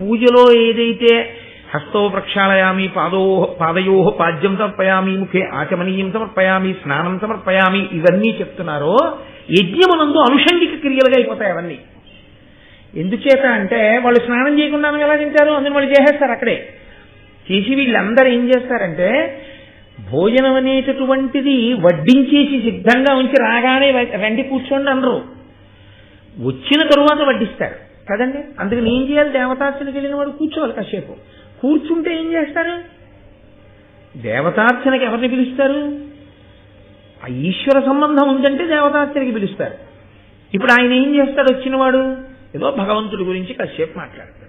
పూజలో ఏదైతే హస్తో ప్రక్షాళయామి పాదో పాదయో పాద్యం సమర్పయామి ముఖే ఆచమనీయం సమర్పయామి స్నానం సమర్పయామి ఇవన్నీ చెప్తున్నారో యజ్ఞమునందు అనుషంగిక క్రియలుగా అయిపోతాయి అవన్నీ. ఎందుచేత అంటే వాళ్ళు స్నానం చేయకుండా ఎలా తింటారు? అందులో వాళ్ళు చేసేస్తారు అక్కడే. చేసి వీళ్ళందరూ ఏం చేస్తారంటే భోజనం అనేటటువంటిది వడ్డించేసి సిద్ధంగా ఉంచి రాగానే రండి కూర్చోండి అనరు. వచ్చిన తరువాత వడ్డిస్తారు. కదండి? అందుకని ఏం చేయాలి? దేవతార్చనకి వెళ్ళిన వాడు కూర్చోవాలి కాసేపు. కూర్చుంటే ఏం చేస్తారు? దేవతార్చనకి ఎవరిని పిలుస్తారు? ఆ ఈశ్వర సంబంధం ఉందంటే దేవతార్చనకి పిలుస్తారు. ఇప్పుడు ఆయన ఏం చేస్తాడు? వచ్చినవాడు ఏదో భగవంతుడి గురించి కాసేపు మాట్లాడతాడు.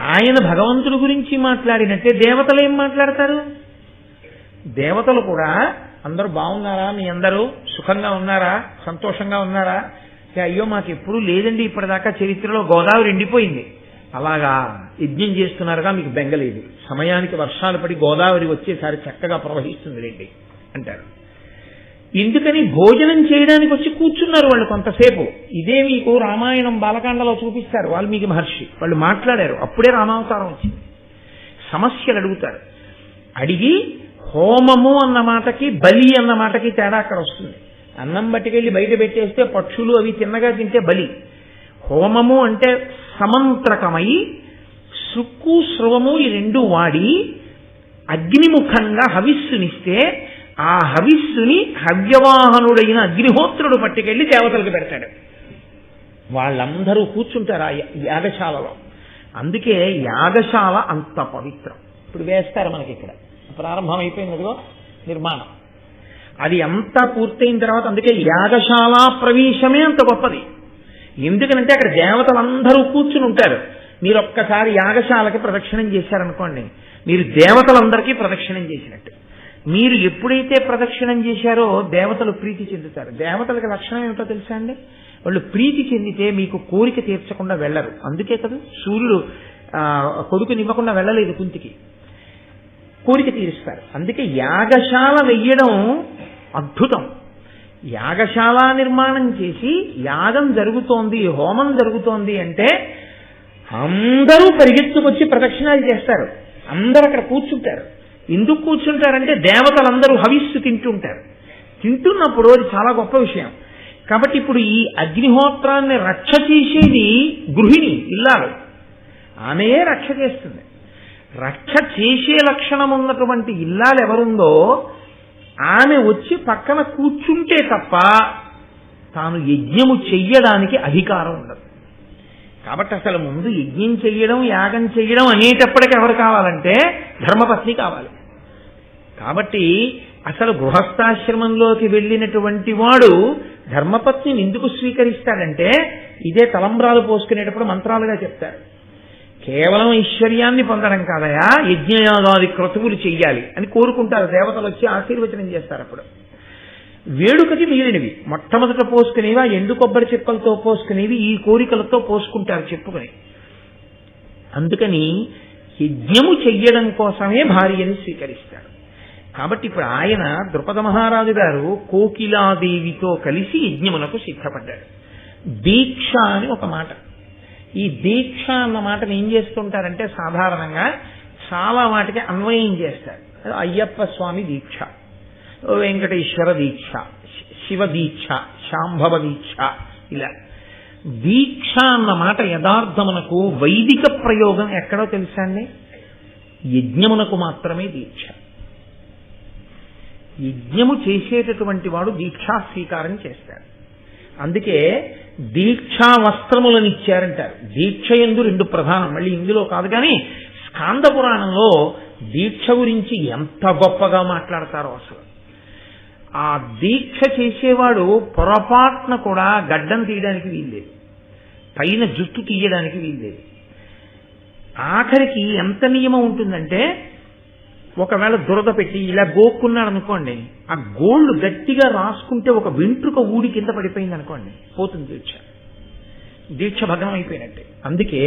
ఆయన భగవంతుడి గురించి మాట్లాడినట్టే దేవతలు ఏం మాట్లాడతారు? దేవతలు కూడా అందరూ బాగున్నారా? మీ అందరూ సుఖంగా ఉన్నారా? సంతోషంగా ఉన్నారా? అయ్యో మాకు ఎప్పుడూ లేదండి ఇప్పటిదాకా చరిత్రలో గోదావరి ఎండిపోయింది. అలాగా యజ్ఞం చేస్తున్నారుగా మీకు బెంగలేదు సమయానికి వర్షాలు పడి గోదావరి వచ్చేసారి చక్కగా ప్రవహిస్తుంది రండి అంటారు. ఎందుకని భోజనం చేయడానికి వచ్చి కూర్చున్నారు వాళ్ళు కొంతసేపు. ఇదే మీకు రామాయణం బాలకాండలో చూపిస్తారు వాల్మీకి మహర్షి. వాళ్ళు మాట్లాడారు అప్పుడే రామావతారం వచ్చింది. సమస్యలు అడుగుతారు. అడిగి హోమము అన్న మాటకి బలి అన్న మాటకి తేడా అక్కడ వస్తుంది. అన్నం పట్టుకెళ్ళి బయట పెట్టేస్తే పక్షులు అవి తిన్నగా తింటే బలి. హోమము అంటే సమంత్రకమై సుక్కు స్రవము ఈ రెండు వాడి అగ్నిముఖంగా హవిస్సునిస్తే ఆ హవిస్సుని హవ్యవాహనుడైన అగ్నిహోత్రుడు పట్టుకెళ్ళి దేవతలకు పెడతాడు. వాళ్ళందరూ కూర్చుంటారు ఆ యాగశాలలో. అందుకే యాగశాల అంత పవిత్రం. ఇప్పుడు వేస్తారు మనకి ఇక్కడ. ప్రారంభం అదిగో నిర్మాణం. అది ఎంత పూర్తయిన తర్వాత అందుకే యాగశాల ప్రవేశమే అంత గొప్పది. ఎందుకనంటే అక్కడ దేవతలందరూ కూర్చుని ఉంటారు. మీరు ఒక్కసారి యాగశాలకి ప్రదక్షిణం చేశారనుకోండి మీరు దేవతలందరికీ ప్రదక్షిణం చేసినట్టు. మీరు ఎప్పుడైతే ప్రదక్షిణం చేశారో దేవతలు ప్రీతి చెందుతారు. దేవతలకు లక్షణం ఏమిటో తెలుసా అండి? వాళ్ళు ప్రీతి చెందితే మీకు కోరిక తీర్చకుండా వెళ్ళరు. అందుకే కదా సూర్యుడు కొడుకునివ్వకుండా వెళ్ళలేదు కుంతికి. కోరిక తీరుస్తారు. అందుకే యాగశాల వెయ్యడం అద్భుతం. యాగశాల నిర్మాణం చేసి యాగం జరుగుతోంది హోమం జరుగుతోంది అంటే అందరూ పరిగెత్తుకొచ్చి ప్రదక్షిణాలు చేస్తారు. అందరూ అక్కడ కూర్చుంటారు. ఎందుకు కూర్చుంటారంటే దేవతలందరూ హవిస్సు తింటుంటారు. తింటున్నప్పుడు అది చాలా గొప్ప విషయం. కాబట్టి ఇప్పుడు ఈ అగ్నిహోత్రాన్ని రక్ష చేసేది గృహిణి ఇల్లాలు. ఆమెయే రక్ష చేస్తుంది. రక్ష చేసే లక్షణం ఉన్నటువంటి ఇల్లాలు ఎవరుందో ఆమె వచ్చి పక్కన కూర్చుంటే తప్ప తాను యజ్ఞము చెయ్యడానికి అధికారం ఉండదు. కాబట్టి అసలు ముందు యజ్ఞం చెయ్యడం యాగం చెయ్యడం అనేటప్పటికీ ఎవరు కావాలంటే ధర్మపత్ని కావాలి. కాబట్టి అసలు గృహస్థాశ్రమంలోకి వెళ్ళినటువంటి వాడు ధర్మపత్నిని ఎందుకు స్వీకరిస్తాడంటే ఇదే తలంబ్రాలు పోసుకునేటప్పుడు మంత్రాలుగా చెప్తారు. కేవలం ఐశ్వర్యాన్ని పొందడం కాదయా? యజ్ఞయాగాది క్రతువులు చెయ్యాలి అని కోరుకుంటారు. దేవతలు వచ్చి ఆశీర్వచనం చేస్తారు అప్పుడు. వేడుకకి మిగిలినవి. మొట్టమొదట పోసుకునేవి? ఆ ఎండు కొబ్బరి చెప్పలతో పోసుకునేవి. ఈ కోరికలతో పోసుకుంటారు చెప్పుకొని. అందుకని యజ్ఞము చెయ్యడం కోసమే భార్యని స్వీకరిస్తాడు కాబట్టి ఇప్పుడు ఆయన ద్రుపద మహారాజు గారు కోకిలాదేవితో కలిసి యజ్ఞమునకు సిద్ధపడ్డాడు దీక్ష అని ఒక మాట. ఈ దీక్ష అన్న మాటను ఏం చేస్తుంటారంటే సాధారణంగా చాలా వాటికి అన్వయం చేస్తారు. అయ్యప్ప స్వామి దీక్ష వెంకటేశ్వర దీక్ష శివ దీక్ష శాంభవ దీక్ష ఇలా. దీక్ష అన్న మాట యథార్థమునకు వైదిక ప్రయోగం ఎక్కడో తెలుసా అండి? యజ్ఞమునకు మాత్రమే దీక్ష. యజ్ఞము చేసేటటువంటి వాడు దీక్షా స్వీకారం చేస్తాడు. అందుకే దీక్షా వస్త్రములను ఇచ్చారంటారు దీక్ష ఎందు రెండు ప్రధానం. మళ్ళీ ఇందులో కాదు కానీ స్కాంద పురాణంలో దీక్ష గురించి ఎంత గొప్పగా మాట్లాడతారో అసలు. ఆ దీక్ష చేసేవాడు పొరపాటున కూడా గడ్డం తీయడానికి వీల్లేదు. పైన జుట్టు తీయడానికి వీల్లేదు. ఆఖరికి ఎంత నియమం ఉంటుందంటే ఒకవేళ దురద పెట్టి ఇలా గోక్కున్నాడు అనుకోండి ఆ గోల్డ్ గట్టిగా రాసుకుంటే ఒక వెంట్రుక ఊడి కింద పడిపోయింది అనుకోండి పోతుంది దీక్ష. దీక్ష భగ్నం అయిపోయినట్టే. అందుకే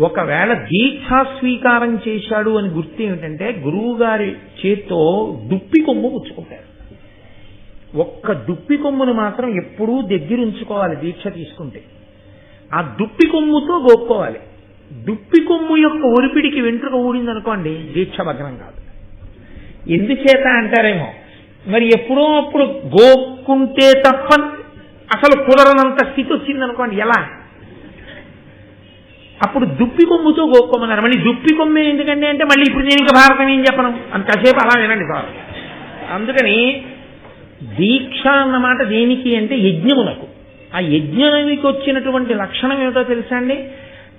ఒకవేళ దీక్షా స్వీకారం చేశాడు అని గుర్తు ఏమిటంటే గురువు గారి చేత్తో దుప్పి కొమ్ము పుచ్చుకుంటారు. ఒక్క దుప్పి కొమ్మును మాత్రం ఎప్పుడూ దగ్గరుంచుకోవాలి దీక్ష తీసుకుంటే. ఆ దుప్పి కొమ్ముతో గోక్కోవాలి. దుప్పి కొమ్ము యొక్క ఒరిపిడికి వెంట్రుక ఊడిందనుకోండి దీక్ష భగ్నం కాదు. ఎందుచేత అంటారేమో? మరి ఎప్పుడో అప్పుడు గోక్కుంటే తప్ప అసలు కుదరనంత స్థితి వచ్చిందనుకోండి ఎలా? అప్పుడు దుప్పి కొమ్ముతో గోక్కోమన్నారు. మళ్ళీ దుప్పి కొమ్మే ఎందుకండి అంటే మళ్ళీ ఇప్పుడు నేను ఇంకా భారతం ఏం చెప్పను? అంతసేపు అలా వినండి సార్ అందుకని దీక్ష అన్నమాట దేనికి అంటే యజ్ఞమునకు. ఆ యజ్ఞానికి వచ్చినటువంటి లక్షణం ఏమిటో తెలుసా అండి?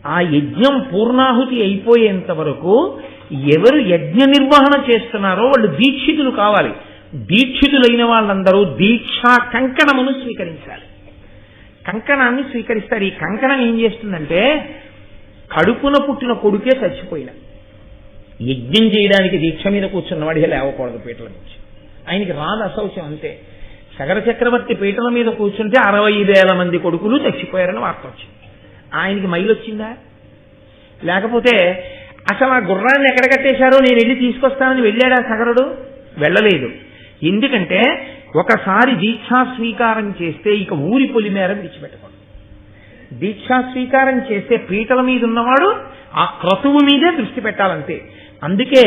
ఆ యజ్ఞం పూర్ణాహుతి అయిపోయేంత వరకు ఎవరు యజ్ఞ నిర్వహణ చేస్తున్నారో వాళ్ళు దీక్షితులు కావాలి. దీక్షితులైన వాళ్ళందరూ దీక్షా కంకణమును స్వీకరించాలి. కంకణాన్ని స్వీకరిస్తారు. ఈ కంకణం ఏం చేస్తుందంటే కడుపున పుట్టిన కొడుకే చచ్చిపోయిన. యజ్ఞం చేయడానికి దీక్ష మీద కూర్చున్నవాడికి లేవకూడదు పీటల నుంచి. ఆయనకి రాదు అసౌచ్యం అంతే. సగర చక్రవర్తి పీటల మీద కూర్చుంటే అరవై వేల మంది కొడుకులు చచ్చిపోయారని వార్త వచ్చింది. ఆయనకి మైలు వచ్చిందా? లేకపోతే అసలు ఆ గుర్రాన్ని ఎక్కడ కట్టేశారో నేను వెళ్ళి తీసుకొస్తానని వెళ్ళాడా సగరుడు? వెళ్ళలేదు. ఎందుకంటే ఒకసారి దీక్షా స్వీకారం చేస్తే ఇక ఊరి పొలి మేర విడిచిపెట్టకూడదు. దీక్షా స్వీకారం చేస్తే పీటల మీద ఉన్నవాడు ఆ క్రతువు మీదే దృష్టి పెట్టాలంతే. అందుకే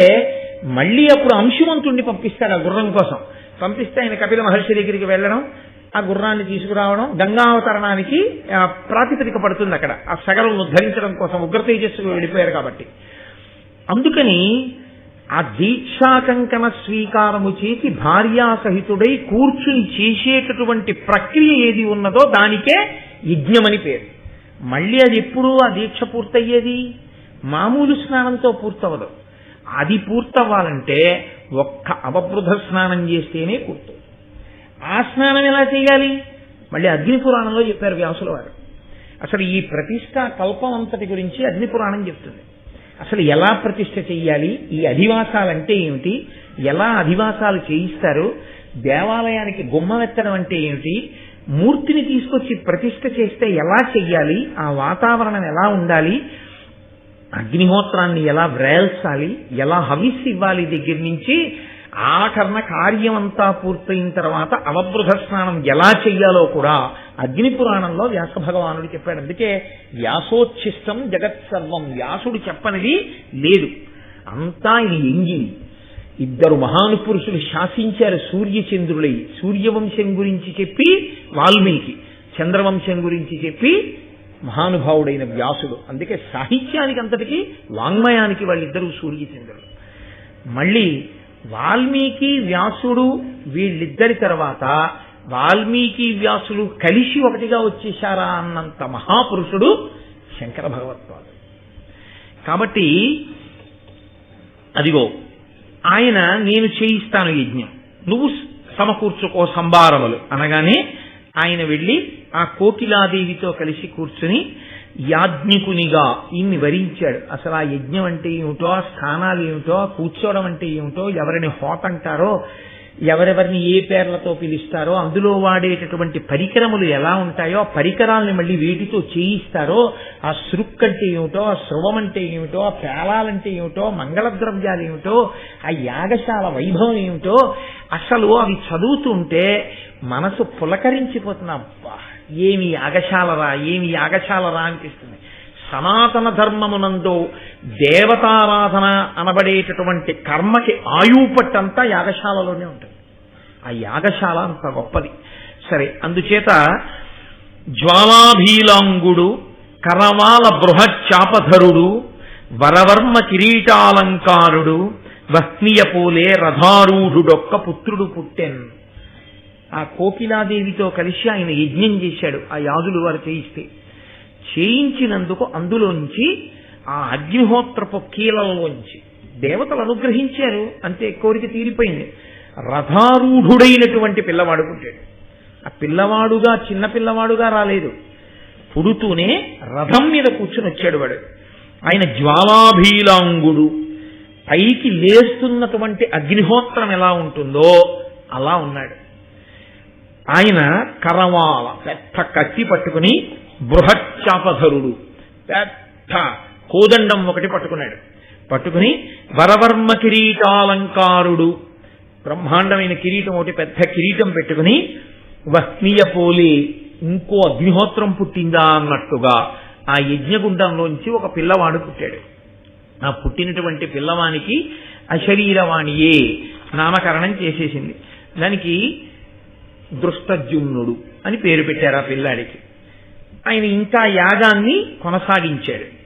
మళ్ళీ అప్పుడు అంశుమంతుణ్ణి పంపిస్తాడు ఆ గుర్రం కోసం. పంపిస్తే ఆయన కపిల మహర్షి దగ్గరికి వెళ్ళడం ఆ గుర్రాన్ని తీసుకురావడం గంగావతరణానికి ప్రాతిపదిక పడుతుంది అక్కడ. ఆ సగరం ఉద్ధరించడం కోసం ఉగ్ర తేజస్సుకు వెళ్ళిపోయారు కాబట్టి. అందుకని ఆ దీక్షా కంకణ స్వీకారము చేసి భార్యాసహితుడై కూర్చుని చేసేటటువంటి ప్రక్రియ ఏది ఉన్నదో దానికే యజ్ఞమని పేరు. మళ్ళీ అది ఎప్పుడు ఆ దీక్ష పూర్తయ్యేది? మామూలు స్నానంతో పూర్తవదు అది పూర్తవ్వాలంటే ఒక్క అవబృధ స్నానం చేస్తేనే పూర్తవు ఆ స్నానం ఎలా చేయాలి? మళ్ళీ అగ్ని పురాణంలో చెప్పారు వ్యాసుల వారు. అసలు ఈ ప్రతిష్ట కల్పం అంతటి గురించి అగ్ని పురాణం చెప్తుంది. అసలు ఎలా ప్రతిష్ట చేయాలి ఈ అధివాసాలు అంటే ఏమిటి? ఎలా అధివాసాలు చేయిస్తారు? దేవాలయానికి గుమ్మవెత్తడం అంటే ఏమిటి? మూర్తిని తీసుకొచ్చి ప్రతిష్ట చేస్తే ఎలా చెయ్యాలి? ఆ వాతావరణం ఎలా ఉండాలి? అగ్నిహోత్రాన్ని ఎలా వ్రేల్చాలి? ఎలా హవిస్ ఇవ్వాలి దగ్గర నుంచి? ఆఖరణ కార్యం అంతా పూర్తయిన తర్వాత అవబృధ స్నానం ఎలా చెయ్యాలో కూడా అగ్ని పురాణంలో వ్యాస భగవానుడు చెప్పాడు. అందుకే వ్యాసోచ్ఛిష్టం జగత్ సర్వం. వ్యాసుడు చెప్పనిది లేదు. అంతా ఇది ఎంగిలి ఇద్దరు మహానుపురుషులు శాసించారు సూర్యచంద్రులై. సూర్యవంశం గురించి చెప్పి వాల్మీకి. చంద్రవంశం గురించి చెప్పి మహానుభావుడైన వ్యాసుడు. అందుకే సాహిత్యానికి అంతటికి వాంగ్మయానికి వాళ్ళిద్దరూ సూర్యచంద్రులు. మళ్ళీ వాల్మీకి వ్యాసుడు వీళ్ళిద్దరి తర్వాత వాల్మీకి వ్యాసులు కలిసి ఒకటిగా వచ్చేశారా అన్నంత మహాపురుషుడు శంకర భగవత్పాదు కాబట్టి అదిగో ఆయన నేను చేయిస్తాను యజ్ఞం. నువ్వు సమకూర్చుకో సంభారములు అనగానే ఆయన వెళ్ళి ఆ కోకిలాదేవితో కలిసి కూర్చుని యాజ్ఞికునిగా ఈయన్ని వరించాడు. అసలు ఆ యజ్ఞం అంటే ఏమిటో ఆ స్థానాలు ఏమిటో కూర్చోవడం అంటే ఏమిటో ఎవరిని హోట్ అంటారో ఎవరెవరిని ఏ పేర్లతో పిలుస్తారో అందులో వాడేటటువంటి పరికరములు ఎలా ఉంటాయో ఆ పరికరాలని మళ్ళీ వేటితో చేయిస్తారో ఆ సృక్ అంటే ఏమిటో ఆ స్రవం అంటే ఏమిటో ఆ పేలాలంటే ఏమిటో మంగళద్రవ్యాలు ఏమిటో ఆ యాగశాల వైభవం ఏమిటో అసలు అవి చదువుతుంటే మనసు పులకరించిపోతున్నా ఏమి యాగశాలరా ఏమి యాగశాలరా అనిపిస్తుంది సనాతన ధర్మమునందు దేవతారాధన అనబడేటటువంటి కర్మకి ఆయుపట్టంతా యాగశాలలోనే ఉంటుంది. ఆ యాగశాల అంత గొప్పది. సరే అందుచేత జ్వాలాభీలాంగుడు కరవాల బృహచ్చాపధరుడు వరవర్మ కిరీటాలంకారుడు వహ్నియపోలే రథారూఢుడొక్క పుత్రుడు పుట్టెన్. ఆ కోకిలాదేవితో కలిసి ఆయన యజ్ఞం చేశాడు. ఆ యాదులు వారు చేయిస్తే. చేయించినందుకు అందులోంచి ఆ అగ్నిహోత్రపు కీలలోంచి దేవతలు అనుగ్రహించారు. అంతే కోరిక తీరిపోయింది. రథారూఢుడైనటువంటి పిల్లవాడు పుట్టాడు. ఆ పిల్లవాడుగా చిన్న పిల్లవాడుగా రాలేదు. పుడుతూనే రథం మీద కూర్చుని వచ్చాడు వాడు. ఆయన జ్వాలాభీలాంగుడు. పైకి లేస్తున్నటువంటి అగ్నిహోత్రం ఎలా ఉంటుందో అలా ఉన్నాడు. ఆయన కరవాల పెద్ద కత్తి పట్టుకుని బృహచ్చాపధరుడు పెద్ద కోదండం ఒకటి పట్టుకున్నాడు. పట్టుకుని వరవర్మ కిరీటాలంకారుడు బ్రహ్మాండమైన కిరీటం ఒకటి పెద్ద కిరీటం పెట్టుకుని వహ్నీయ పోలి ఇంకో అగ్నిహోత్రం పుట్టిందా అన్నట్టుగా ఆ యజ్ఞగుండంలోంచి ఒక పిల్లవాడు పుట్టాడు. ఆ పుట్టినటువంటి పిల్లవానికి అశరీరవాణియే నామకరణం చేసేసింది. దానికి దృష్టజుమ్నుడు అని పేరు పెట్టారు ఆ పిల్లాడికి. ఆయన ఇంకా యాగాన్ని కొనసాగించాడు.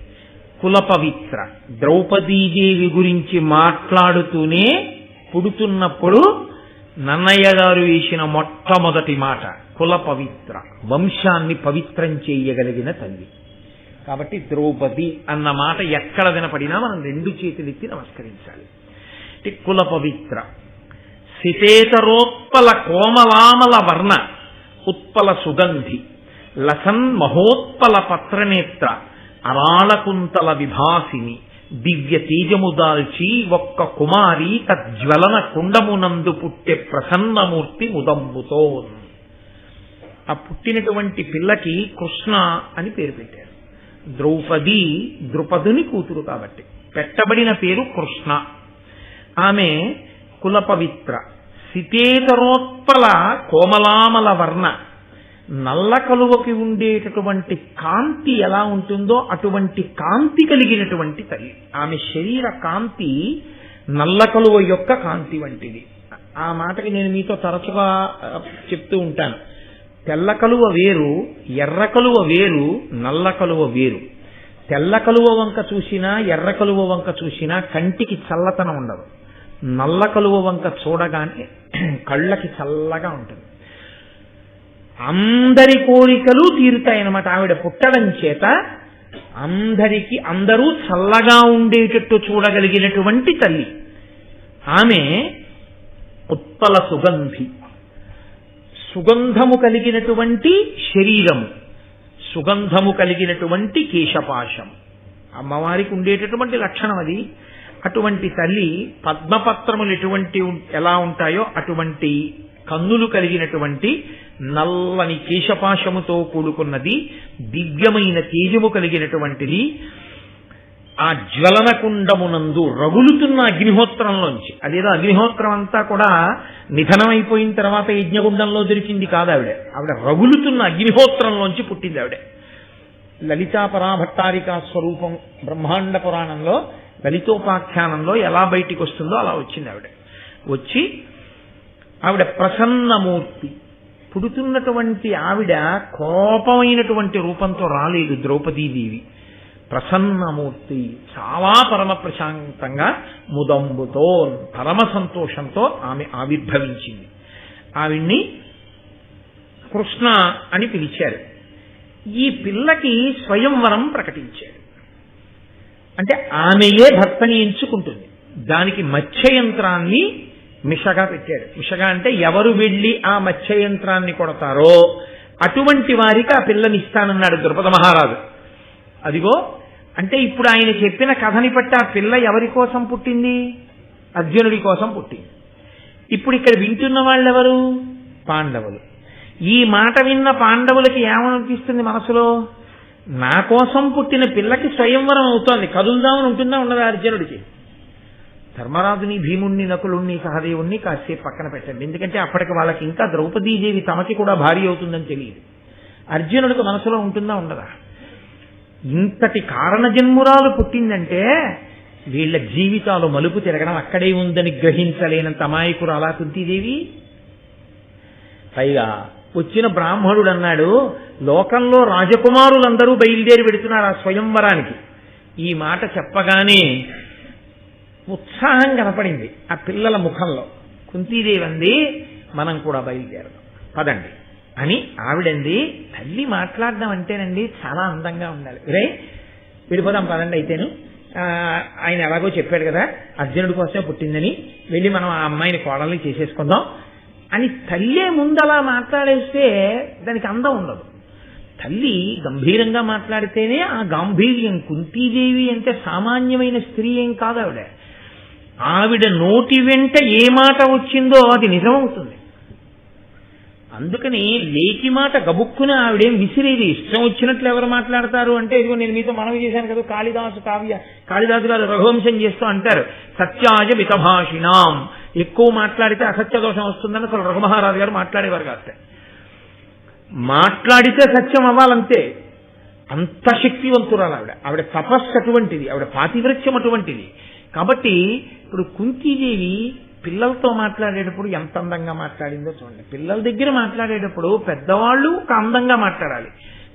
కుల పవిత్ర ద్రౌపదీదేవి గురించి మాట్లాడుతూనే పుడుతున్నప్పుడు నన్నయ్య గారు వేసిన మొట్టమొదటి మాట కుల పవిత్ర వంశాన్ని పవిత్రం చేయగలిగిన తల్లి. కాబట్టి ద్రౌపది అన్న మాట ఎక్కడ వినపడినా మనం రెండు చేతులెత్తి నమస్కరించాలి. కుల పవిత్ర సితేతరోత్పల కోమలామల వర్ణ ఉత్పల సుగంధి లసన్ మహోత్పల పత్రనేత్ర అరాళకుంతల విభాసిని దివ్య తేజము దాల్చి ఒక్క కుమారి తజ్వలన కుండమునందు పుట్టే ప్రసన్నమూర్తి ముదంబుతో ఆ పుట్టినటువంటి పిల్లకి కృష్ణ అని పేరు పెట్టారు. ద్రౌపది ద్రుపదుని కూతురు కాబట్టి. పెట్టబడిన పేరు కృష్ణ. ఆమె కుల పవిత్ర సితేతరోత్పల కోమలామల వర్ణ. నల్ల కలువకి ఉండేటటువంటి కాంతి ఎలా ఉంటుందో అటువంటి కాంతి కలిగినటువంటి తల్లి. ఆమె శరీర కాంతి నల్ల కలువ యొక్క కాంతి వంటిది. ఆ మాటకి నేను మీతో తరచుగా చెప్తూ ఉంటాను. తెల్ల కలువ వేరు ఎర్ర కలువ వేరు నల్ల కలువ వేరు. తెల్ల కలువ వంక చూసినా ఎర్ర కలువ వంక చూసినా కంటికి చల్లతనం ఉండదు. నల్ల కలువ వంక చూడగానే కళ్ళకి చల్లగా ఉంటుంది. అందరి కోరికలు తీరుతాయన్నమాట. ఆవిడ పుట్టడం చేత అందరికి అందరూ చల్లగా ఉండేటట్టు చూడగలిగినటువంటి తల్లి. ఆమె ఉత్పల సుగంధి. సుగంధము కలిగినటువంటి శరీరము. సుగంధము కలిగినటువంటి కేశపాశం. అమ్మవారికి ఉండేటటువంటి లక్షణం అది. అటువంటి తల్లి పద్మపత్రములు ఎటువంటి ఎలా ఉంటాయో అటువంటి కన్నులు కలిగినటువంటి నల్లని కేశపాశముతో కూడుకున్నది దివ్యమైన తేజము కలిగినటువంటిది ఆ జ్వలన కుండమునందు రగులుతున్న అగ్నిహోత్రంలోంచి. అదేదో అగ్నిహోత్రం అంతా కూడా నిధనమైపోయిన తర్వాత యజ్ఞగుండంలో దొరికింది కాదు ఆవిడ. ఆవిడ రగులుతున్న అగ్నిహోత్రంలోంచి పుట్టింది ఆవిడ. లలితా పరాభట్టారికా స్వరూపం బ్రహ్మాండ పురాణంలో లలితోపాఖ్యానంలో ఎలా బయటికి వస్తుందో అలా వచ్చింది ఆవిడ. వచ్చి ఆవిడ ప్రసన్నమూర్తి. పుడుతున్నటువంటి ఆవిడ కోపమైనటువంటి రూపంతో రాలేదు ద్రౌపదీదేవి. ప్రసన్నమూర్తి చాలా పరమ ప్రశాంతంగా ముదంబుతో పరమ సంతోషంతో ఆమె ఆవిర్భవించింది. ఆవిడ్ని కృష్ణ అని పిలిచారు. ఈ పిల్లకి స్వయంవరం ప్రకటించాడు. అంటే ఆమెయే భర్తని ఎంచుకుంటుంది. దానికి మత్స్య యంత్రాన్ని మిషగా పెట్టాడు. మిషగా అంటే ఎవరు వెళ్ళి ఆ మత్స్య యంత్రాన్ని కొడతారో అటువంటి వారికి ఆ పిల్లని ఇస్తానన్నాడు ద్రుపద మహారాజు. అదిగో అంటే ఇప్పుడు ఆయన చెప్పిన కథని బట్టి ఆ పిల్ల ఎవరి కోసం పుట్టింది? అర్జునుడి కోసం పుట్టింది. ఇప్పుడు ఇక్కడ వింటున్న వాళ్ళెవరు? పాండవులు. ఈ మాట విన్న పాండవులకి ఏమనిపిస్తుంది మనసులో? నా కోసం పుట్టిన పిల్లకి స్వయంవరం అవుతోంది. కదులుదామని ఉంటుందా ఉండదా అర్జునుడికి? ధర్మరాజుని భీముణ్ణి నకులుణ్ణి సహదేవుణ్ణి కాసేపు పక్కన పెట్టండి. ఎందుకంటే అప్పటికి వాళ్ళకి ఇంకా ద్రౌపదీదేవి తమకి కూడా భారీ అవుతుందని తెలియదు. అర్జునుడికి మనసులో ఉంటుందా ఉండదా? ఇంతటి కారణ జన్మురాలు పుట్టిందంటే వీళ్ళ జీవితాలు మలుపు తిరగడం అక్కడే ఉందని గ్రహించలేనంత అమాయకుడు అలా కుంతీదేవి? పైగా వచ్చిన బ్రాహ్మణుడు అన్నాడు లోకంలో రాజకుమారులందరూ బయలుదేరి పెడుతున్నారు ఆ స్వయంవరానికి. ఈ మాట చెప్పగానే ఉత్సాహం కనపడింది ఆ పిల్లల ముఖంలో. కుంతీదేవి అంది మనం కూడా బయలుదేరదాం. పదండి. అని ఆవిడంది తల్లి మాట్లాడడం అంటేనండి చాలా అందంగా ఉండాలి. రే విడిపోదాం పదండి అయితేను. ఆయన ఎలాగో చెప్పాడు కదా అర్జునుడి కోసమే పుట్టిందని. వెళ్ళి మనం ఆ అమ్మాయిని కోడల్ని చేసేసుకుందాం. అని తల్లే ముందలా మాట్లాడేస్తే దానికి అందం ఉండదు. తల్లి గంభీరంగా మాట్లాడితేనే ఆ గాంభీర్యం కుంతీదేవి అంటే సామాన్యమైన స్త్రీ ఏం కాదు ఆవిడ. ఆవిడ నోటి వెంట ఏ మాట వచ్చిందో అది నిజమవుతుంది. అందుకని లేకి మాట గబుక్కున ఆవిడేం విసిరేది. ఇష్టం వచ్చినట్లు ఎవరు మాట్లాడతారు అంటే ఇదిగో నేను మీతో మనవి చేశాను కదా కాళిదాసు కావ్య కాళిదాసు గారు రఘువంశం చేస్తూ అంటారు. సత్యాజ మితభాషిణాం. ఎక్కువ మాట్లాడితే అసత్య దోషం వస్తుందని అసలు రఘుమహారాజు గారు మాట్లాడేవారు కాస్త. మాట్లాడితే సత్యం అవ్వాలంతే అంత శక్తివంతురాలు ఆవిడ. ఆవిడ తపస్సు అటువంటిది ఆవిడ పాతివృత్యం అటువంటిది. కాబట్టి ఇప్పుడు కుంతీదేవి పిల్లలతో మాట్లాడేటప్పుడు ఎంత అందంగా మాట్లాడిందో చూడండి. పిల్లల దగ్గర మాట్లాడేటప్పుడు పెద్దవాళ్ళు ఒక అందంగా మాట్లాడాలి.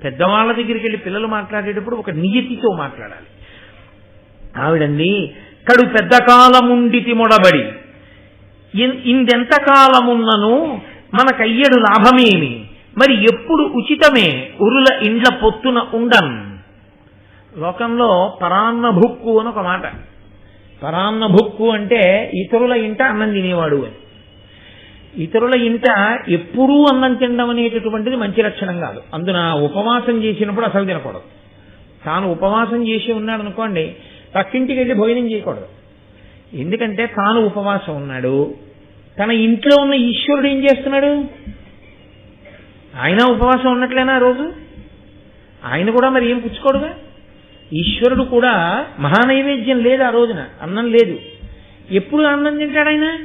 పెద్దవాళ్ళ దగ్గరికి వెళ్ళి పిల్లలు మాట్లాడేటప్పుడు ఒక నియతితో మాట్లాడాలి. ఆవిడండి కడు పెద్ద కాలముండితి మొడబడి ఇన్- ఇందెంత కాలమున్నను మనకయ్యడు లాభమేమి? మరి ఎప్పుడు ఉచితమే ఉరుల ఇండ్ల పొత్తున ఉండం? లోకంలో పరాన్న భుక్కు అని ఒక మాట. పరాన్న భుక్కు అంటే ఇతరుల ఇంట అన్నం తినేవాడు అని. ఇతరుల ఇంట ఎప్పుడూ అన్నం తినడం అనేటటువంటిది మంచి లక్షణం కాదు. అందున ఉపవాసం చేసినప్పుడు అసలు తినకూడదు. తాను ఉపవాసం చేసి ఉన్నాడు అనుకోండి పక్కింటికి వెళ్ళి భోజనం చేయకూడదు. ఎందుకంటే తాను ఉపవాసం ఉన్నాడు. తన ఇంట్లో ఉన్న ఈశ్వరుడు ఏం చేస్తున్నాడు? ఆయన ఉపవాసం ఉన్నట్లేనా ఆ రోజు? ఆయన కూడా మరి ఏం పుచ్చుకోడుగా? ఈశ్వరుడు కూడా మహానైవేద్యం లేదు ఆ రోజున అన్నం లేదు. ఎప్పుడు అన్నం తింటాడు ఆయన?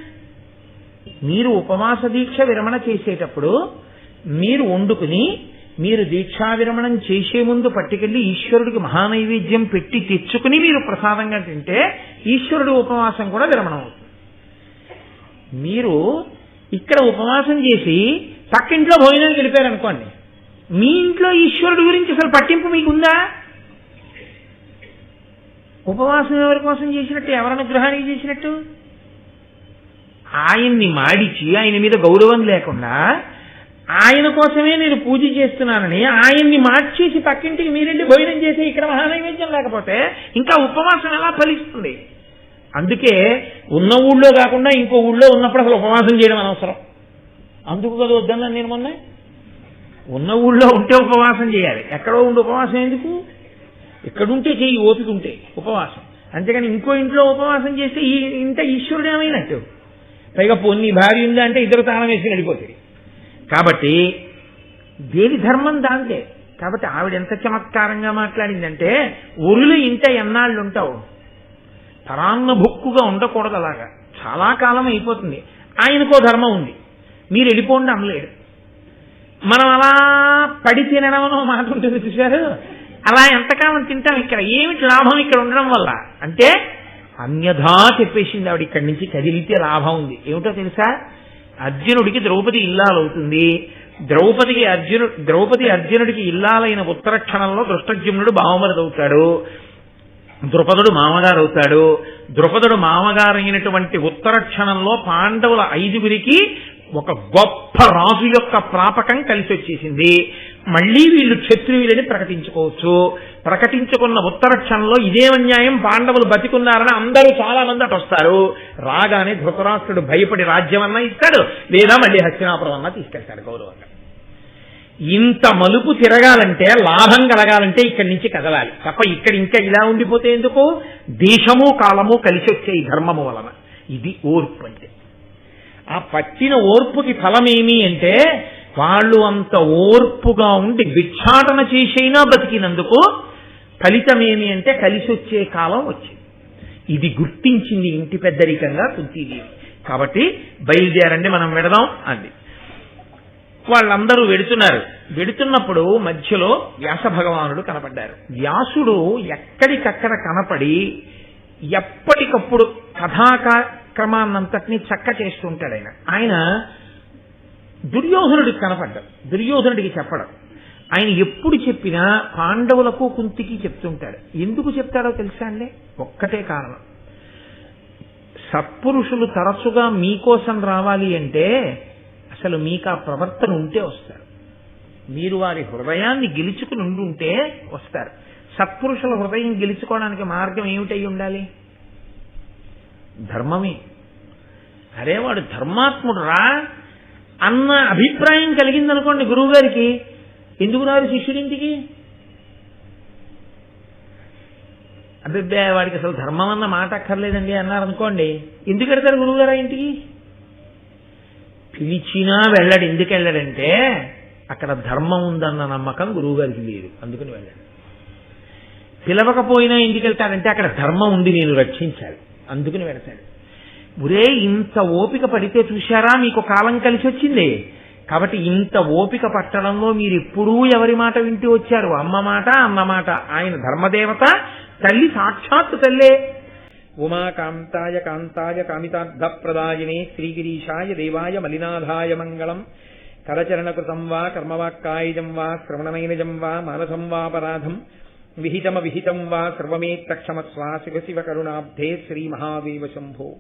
మీరు ఉపవాస దీక్ష విరమణ చేసేటప్పుడు మీరు వండుకుని మీరు దీక్షా విరమణం చేసే ముందు పట్టుకెళ్ళి ఈశ్వరుడికి మహానైవేద్యం పెట్టి తెచ్చుకుని మీరు ప్రసాదంగా తింటే ఈశ్వరుడు ఉపవాసం కూడా విరమణం అవుతుంది. మీరు ఇక్కడ ఉపవాసం చేసి పక్కింట్లో భోజనం గెలిపారనుకోండి మీ ఇంట్లో ఈశ్వరుడు గురించి అసలు పట్టింపు మీకుందా? ఉపవాసం ఎవరి కోసం చేసినట్టు ఎవరి అనుగ్రహానికి చేసినట్టు? ఆయన్ని మాడిచి ఆయన మీద గౌరవం లేకుండా ఆయన కోసమే నేను పూజ చేస్తున్నానని ఆయన్ని మార్చేసి పక్కింటికి మీరెళ్ళి భోజనం చేసి ఇక్కడ మహానైవేద్యం లేకపోతే ఇంకా ఉపవాసం ఎలా ఫలిస్తుంది? అందుకే ఉన్న ఊళ్ళో కాకుండా ఇంకో ఊళ్ళో ఉన్నప్పుడు అసలు ఉపవాసం చేయడం అనవసరం. అందుకు కదా వద్దన్నాను నేను మొన్న? ఉన్న ఊళ్ళో ఉంటే ఉపవాసం చేయాలి. ఎక్కడో ఉండి ఉపవాసం ఎందుకు? ఎక్కడుంటే చెయ్యి ఓపిక ఉంటే ఉపవాసం. అంతేగాని ఇంకో ఇంట్లో ఉపవాసం చేస్తే ఈ ఇంట ఈశ్వరుడు ఏమైనట్టు పైగా పొన్ని భార్య ఉందా అంటే ఇద్దరు తాళం వేసి వెళ్ళిపోతుంది కాబట్టి దేవి ధర్మం దాంతే. కాబట్టి ఆవిడ ఎంత చమత్కారంగా మాట్లాడిందంటే ఒరులు ఇంట ఎన్నాళ్ళు ఉంటావు పరాన్న భుక్కుగా ఉండకూడదు అలాగా. చాలా కాలం అయిపోతుంది. ఆయనకో ధర్మం ఉంది. మీరు వెళ్ళిపోండి అనలేడు మనం అలా పడి తినడం అని మాట ఉంటుంది చూశారు? అలా ఎంతకాలం తింటాం ఇక్కడ? ఏమిటి లాభం ఇక్కడ ఉండడం వల్ల? అంటే అన్యథా చెప్పేసింది ఆవిడ ఇక్కడి నుంచి కదిలితే లాభం ఉంది. ఏమిటో తెలుసా? అర్జునుడికి ద్రౌపది ఇల్లాలవుతుంది. ద్రౌపదికి అర్జును ద్రౌపది అర్జునుడికి ఇల్లాలైన ఉత్తర క్షణంలో దృష్టజ్యుమ్నుడు బావమరదవుతాడు ద్రుపదుడు మామగారు అవుతాడు ద్రుపదుడు మామగారైనటువంటి ఉత్తర క్షణంలో పాండవుల ఐదుగురికి ఒక గొప్ప రాజు యొక్క ప్రాపకం కలిసి వచ్చేసింది మళ్ళీ వీళ్ళు క్షత్రియులని ప్రకటించుకోవచ్చు. ప్రకటించుకున్న ఉత్తర క్షణంలో ఇదే అన్యాయం పాండవులు బతికున్నారని అందరూ చాలా మంది అటు వస్తారు. రాగానే ధృతరాష్ట్రుడు భయపడి రాజ్యమన్నా ఇస్తాడు లేదా మళ్ళీ హస్తినాపురం అన్నా తీసుకెళ్తాడు గౌరవంగా. ఇంత మలుపు తిరగాలంటే లాభం కలగాలంటే ఇక్కడి నుంచి కదలాలి. తప్ప ఇక్కడ ఇంకా ఇలా ఉండిపోతే ఎందుకు? దేశము కాలము కలిసి వచ్చే ఈ ధర్మము వలన. ఇది ఓర్పు అంటే. ఆ పట్టిన ఓర్పుకి ఫలమేమి అంటే వాళ్ళు అంత ఓర్పుగా ఉండి భిక్షాటన చేసైనా బతికినందుకు ఫలితమేమి అంటే కలిసి వచ్చే కాలం వచ్చింది. ఇది గుర్తించింది ఇంటి పెద్దరికంగా కుంతీదేవి కాబట్టి బయలుదేరండి మనం వెడదాం అంది. వాళ్ళందరూ వెడుతున్నారు. వెడుతున్నప్పుడు మధ్యలో వ్యాస భగవానుడు కనపడ్డారు. వ్యాసుడు ఎక్కడికక్కడ కనపడి ఎప్పటికప్పుడు కథాక్రమాన్నంతటినీ చక్క చేస్తుంటాడు ఆయన. ఆయన దుర్యోధనుడికి కనపడ్డాడు. దుర్యోధనుడికి చెప్పడం. ఆయన ఎప్పుడు చెప్పినా పాండవులకు కుంతికి చెప్తుంటాడు. ఎందుకు చెప్తాడో తెలుసా అండి? ఒక్కటే కారణం. సత్పురుషులు తరచుగా మీకోసం రావాలి అంటే అసలు మీకు ఆ ప్రవర్తన ఉంటే వస్తారు. మీరు వారి హృదయాన్ని గెలుచుకుని ఉండుంటే వస్తారు. సత్పురుషుల హృదయం గెలుచుకోవడానికి మార్గం ఏమిటై ఉండాలి? ధర్మమే. అరే వాడు ధర్మాత్ముడు రా అన్న అభిప్రాయం కలిగిందనుకోండి గురువుగారికి ఎందుకు రారు శిష్యుడింటికి? అభిప్రాయ వాడికి అసలు ధర్మం అన్న మాట అక్కర్లేదండి అన్నారనుకోండి ఎందుకు వెడతారు గురువుగారు ఆ ఇంటికి? పిలిచినా వెళ్ళడు. ఎందుకు వెళ్ళడంటే అక్కడ ధర్మం ఉందన్న నమ్మకం గురువుగారికి లేదు. అందుకని వెళ్ళాడు. పిలవకపోయినా ఇంటికి వెళ్తాడంటే అక్కడ ధర్మం ఉంది నేను రక్షించాలి. అందుకని వెళతాడు. ఒరే ఇంత ఓపిక పడితే చూశారా మీకు కాలం కలిసి వచ్చింది? కాబట్టి ఇంత ఓపిక పట్టడంలో మీరు ఎప్పుడూ ఎవరి మాట వింటూ వచ్చారు? అమ్మ మాట అన్న మాట. ఆయన ధర్మదేవత తల్లి సాక్షాత్తు తల్లే. ఉమాకాంతాయ కాంతాయ కామితార్థప్రదాయినే శ్రీగిరీషాయ దేవాయ మలినాథాయ మంగళం. కరచరణకృతం వా కర్మవాక్కాయజం వా శ్రవణమైనజం వా మానసం వాపరాధం విహితమ విహితం వా సర్వమేత్తక్షమస్వా శివ శివ కరుణాబ్ధే శ్రీ మహాదేవ శంభో.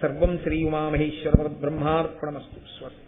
సర్వం శ్రీ ఉమామహేశ్వర బ్రహ్మార్పణమస్తు స్వస్తి